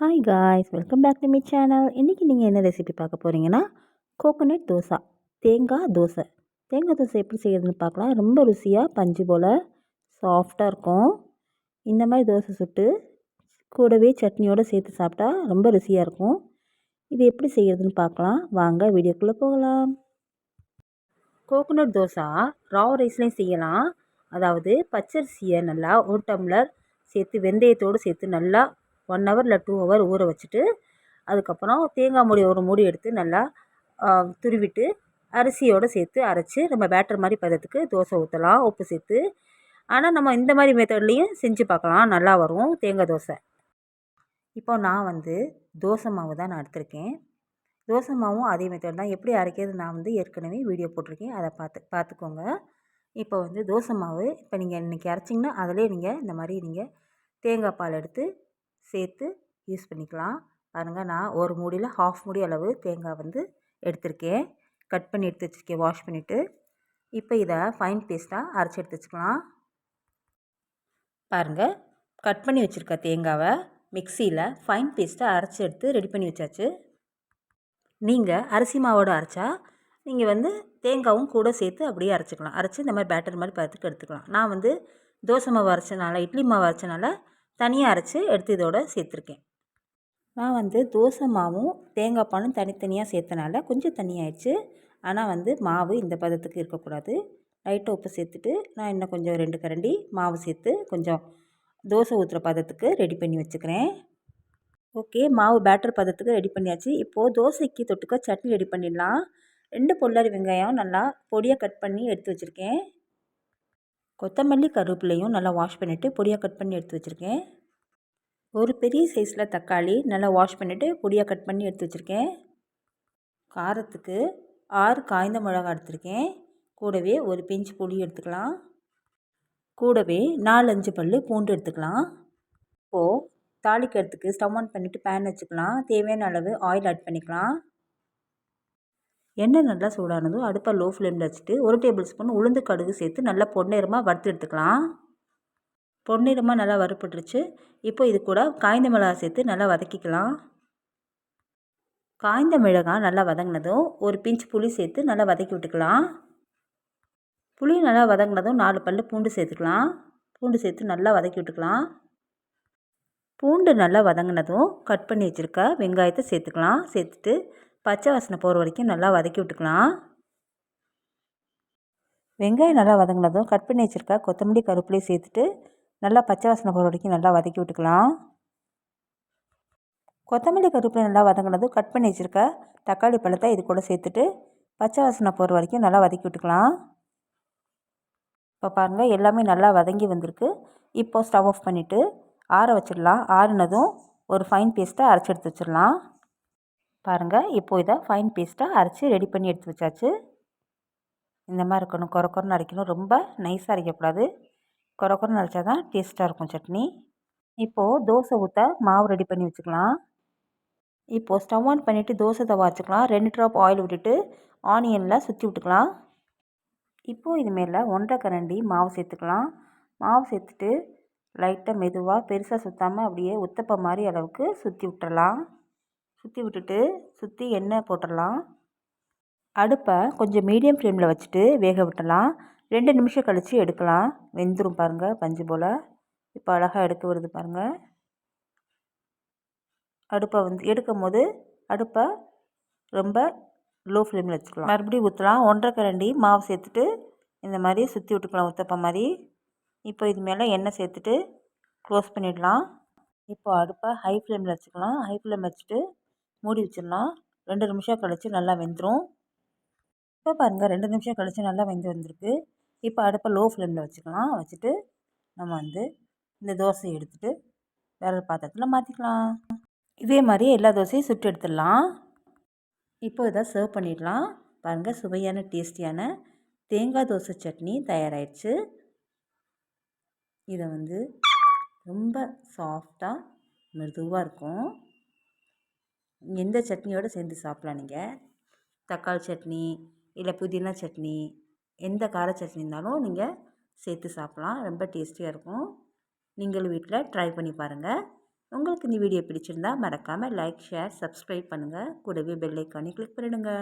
Hi guys welcome back to me channel இன்றைக்கி நீங்கள் என்ன ரெசிபி பார்க்க போகிறீங்கன்னா கோகோனட் தோசை தேங்காய் தோசை. தேங்காய் தோசை எப்படி செய்கிறதுன்னு பார்க்கலாம். ரொம்ப ருசியாக பஞ்சு போல் சாஃப்டாக இருக்கும். இந்த மாதிரி தோசை சுட்டு கூடவே சட்னியோடு சேர்த்து சாப்பிட்டா ரொம்ப ருசியாக இருக்கும். இது எப்படி செய்கிறதுன்னு பார்க்கலாம். வாங்க வீடியோக்குள்ளே போகலாம். கோகோனட் தோசை ராவ் ரைஸ்லேயும் செய்யலாம். அதாவது பச்சரிசியை நல்லா ஒரு டம்ளர் சேர்த்து வெந்தயத்தோடு சேர்த்து நல்லா ஒன் ஹவர் இல்லை டூ ஹவர் ஊற வச்சுட்டு அதுக்கப்புறம் தேங்காய் மூடி ஒரு மூடி எடுத்து நல்லா துருவிட்டு அரிசியோடு சேர்த்து அரைச்சி நம்ம பேட்டர் மாதிரி பதத்துக்கு தோசை ஊற்றலாம் உப்பு சேர்த்து. ஆனால் நம்ம இந்த மாதிரி மெத்தட்லேயும் செஞ்சு பார்க்கலாம் நல்லா வரும் தேங்காய் தோசை. இப்போ நான் வந்து தோசை மாவு தான் நான் எடுத்திருக்கேன். தோசை மாவும் அதே மெத்தட் தான். எப்படி அரைக்கிறது நான் வந்து ஏற்கனவே வீடியோ போட்டிருக்கேன். அதை பார்த்து பார்த்துக்கோங்க. இப்போ வந்து தோசை மாவு இப்போ நீங்கள் இன்றைக்கி அரைச்சிங்கன்னா அதிலே நீங்கள் இந்த மாதிரி நீங்கள் தேங்காய் பால் எடுத்து சேர்த்து யூஸ் பண்ணிக்கலாம். பாருங்கள் நான் ஒரு மூடியில் ஹாஃப் மூடி அளவு தேங்காய் வந்து எடுத்திருக்கேன். கட் பண்ணி எடுத்து வச்சுருக்கேன் வாஷ் பண்ணிவிட்டு இப்போ இதை ஃபைன் பேஸ்ட்டாக அரைச்சி எடுத்து வச்சுக்கலாம். பாருங்கள் கட் பண்ணி வச்சுருக்க தேங்காவை மிக்சியில் ஃபைன் பேஸ்ட்டாக அரைச்சி எடுத்து ரெடி பண்ணி வச்சாச்சு. நீங்கள் அரிசி மாவோடு அரைச்சா நீங்கள் வந்து தேங்காவும் கூட சேர்த்து அப்படியே அரைச்சிக்கலாம். அரைச்சி இந்த மாதிரி பேட்டர் மாதிரி பார்த்துட்டு எடுத்துக்கலாம். நான் வந்து தோசை மாவு அரைச்சனால இட்லி மாவு அரைச்சனால தனியாக அரைச்சி எடுத்து இதோட சேர்த்துருக்கேன். நான் வந்து தோசை மாவும் தேங்காய் பாலும் தனித்தனியாக சேர்த்தனால கொஞ்சம் தனியாகிடுச்சு ஆனால் வந்து மாவு இந்த பதத்துக்கு இருக்கக்கூடாது. லைட்டாக உப்பு சேர்த்துட்டு நான் இன்னும் கொஞ்சம் ரெண்டு கரண்டி மாவு சேர்த்து கொஞ்சம் தோசை ஊற்றுற பதத்துக்கு ரெடி பண்ணி வச்சுக்கிறேன். ஓகே மாவு பேட்டர் பதத்துக்கு ரெடி பண்ணியாச்சு. இப்போது தோசைக்கு தொட்டுக்க சட்னி ரெடி பண்ணிடலாம். ரெண்டு பொல்லரி வெங்காயம் நல்லா பொடியாக கட் பண்ணி எடுத்து வச்சுருக்கேன். கொத்தமல்லி கருவேப்பிலையும் நல்லா வாஷ் பண்ணிவிட்டு பொடியாக கட் பண்ணி எடுத்து வச்சுருக்கேன். ஒரு பெரிய சைஸில் தக்காளி நல்லா வாஷ் பண்ணிவிட்டு பொடியாக கட் பண்ணி எடுத்து வச்சுருக்கேன். காரத்துக்கு ஆறு காய்ந்த மிளகா எடுத்துருக்கேன். கூடவே ஒரு பிஞ்சு புளி எடுத்துக்கலாம். கூடவே நாலஞ்சு பல் பூண்டு எடுத்துக்கலாம். இப்போது தாளிக்கிறதுக்கு ஸ்டவ் ஆன் பண்ணிவிட்டு பேன் வச்சுக்கலாம். தேவையான அளவு ஆயில் ஆட் பண்ணிக்கலாம். எண்ணெய் நல்லா சூடானதும் அடுப்பை லோ ஃப்ளேமில் வச்சுட்டு ஒரு டேபிள் ஸ்பூன் உளுந்து கடுகு சேர்த்து நல்லா பொன்னிறமாக வறுத்து எடுத்துக்கலாம். பொன்னிறமாக நல்லா வறுப்பட்டுருச்சு இப்போ இது கூட காய்ந்த மிளகாய் சேர்த்து நல்லா வதக்கிக்கலாம். காய்ந்த மிளகாய் நல்லா வதங்கினதும் ஒரு பிஞ்ச் புளி சேர்த்து நல்லா வதக்கி விட்டுக்கலாம். புளி நல்லா வதங்கினதும் நாலு பல் பூண்டு சேர்த்துக்கலாம். பூண்டு சேர்த்து நல்லா வதக்கி விட்டுக்கலாம். பூண்டு நல்லா வதங்கினதும் கட் பண்ணி வச்சுருக்க வெங்காயத்தை சேர்த்துக்கலாம். சேர்த்துட்டு பச்சை வாசனை போகிற வரைக்கும் நல்லா வதக்கி விட்டுக்கலாம். வெங்காயம் நல்லா வதங்கினதும் கட் பண்ணி வச்சுருக்க கொத்தமல்லி கருப்பிலையும் சேர்த்துட்டு நல்லா பச்சை வாசனை போகிற வரைக்கும் நல்லா வதக்கி விட்டுக்கலாம். கொத்தமல்லி கருப்பிலை நல்லா வதங்கினதும் கட் பண்ணி வச்சுருக்க தக்காளி பழத்தை இது கூட சேர்த்துட்டு பச்சை வாசனை போகிற வரைக்கும் நல்லா வதக்கி விட்டுக்கலாம். இப்போ பாருங்கள் எல்லாமே நல்லா வதங்கி வந்திருக்கு. இப்போது ஸ்டவ் ஆஃப் பண்ணிவிட்டு ஆற வச்சிடலாம். ஆறுனதும் ஒரு ஃபைன் பேஸ்ட்டை அரைச்சி எடுத்து வச்சிடலாம். பாருங்கள் இப்போ இதை ஃபைன் பேஸ்ட்டாக அரைச்சி ரெடி பண்ணி எடுத்து வச்சாச்சு. இந்த மாதிரி இருக்கணும். குறை குறைன்னு அரைக்கணும். ரொம்ப நைஸாக அரைக்கக்கூடாது. குறை குறைன்னு அரைச்சா தான் டேஸ்ட்டாக இருக்கும் சட்னி. இப்போது தோசை ஊற்ற மாவு ரெடி பண்ணி வச்சுக்கலாம். இப்போது ஸ்டவ் ஆன் பண்ணிவிட்டு தோசை தவா வச்சுக்கலாம். ரெண்டு ட்ராப் ஆயில் விட்டுட்டு ஆனியனில் சுற்றி விட்டுக்கலாம். இப்போது இது மேலே ஒன்றரை கரண்டி மாவு சேர்த்துக்கலாம். மாவு சேர்த்துட்டு லைட்டாக மெதுவாக பெருசாக சுற்றாமல் அப்படியே உத்தப்ப மாதிரி அளவுக்கு சுற்றி விட்டுறலாம். சுற்றி விட்டுட்டு சுற்றி எண்ணெய் போட்டுடலாம். அடுப்பை கொஞ்சம் மீடியம் ஃப்ளேமில் வச்சுட்டு வேக விட்டலாம் ரெண்டு நிமிஷம் கழித்து எடுக்கலாம். வெந்துடும் பாருங்கள் பஞ்சு போல். இப்போ அழகாக எடுக்க வருது பாருங்கள் அடுப்பை வந்து எடுக்கும் போது அடுப்பை ரொம்ப லோ ஃப்ளேமில் வச்சுக்கலாம். மறுபடியும் ஊற்றலாம். ஒன்றரை கரண்டி மாவு சேர்த்துட்டு இந்த மாதிரி சுற்றி விட்டுக்கலாம். ஊற்றப்ப மாதிரி. இப்போ இது மேலே எண்ணெய் சேர்த்துட்டு க்ளோஸ் பண்ணிடலாம். இப்போ அடுப்பை ஹை ஃப்ளேமில் வச்சுக்கலாம். ஹை ஃப்ளேம் வச்சுட்டு மூடி வச்சிடலாம். ரெண்டு நிமிஷம் கழித்து நல்லா வெந்துடும் இப்போ பாருங்கள் ரெண்டு நிமிஷம் கழித்து நல்லா வெந்து வந்திருக்கு. இப்போ அடுப்பை லோ ஃப்ளேமில் வச்சுக்கலாம். வச்சுட்டு நம்ம வந்து இந்த தோசையை எடுத்துகிட்டு வேறு பாத்திரத்தில் மாற்றிக்கலாம் இதே மாதிரி எல்லா தோசையும் சுட்டு எடுத்துடலாம். இப்போ இதை சர்வ் பண்ணிடலாம். பாருங்கள் சுவையான டேஸ்டியான தேங்காய் தோசை சட்னி தயாராகிடுச்சு இதை வந்து ரொம்ப சாஃப்டாக மெதுவாக இருக்கும். எந்த சட்னியோடு சேர்ந்து சாப்பிட்லாம் நீங்கள் தக்காளி சட்னி இல்லை புதினா சட்னி எந்த கார சட்னி இருந்தாலும் நீங்கள் சேர்த்து சாப்பிட்லாம். ரொம்ப டேஸ்டியாக இருக்கும். நீங்களும் வீட்டில் ட்ரை பண்ணி பாருங்கள் உங்களுக்கு இந்த வீடியோ பிடிச்சிருந்தா மறக்காமல் லைக் ஷேர் சப்ஸ்கிரைப் பண்ணுங்கள் கூடவே பெல் ஐக்கானே கிளிக் பண்ணிவிடுங்க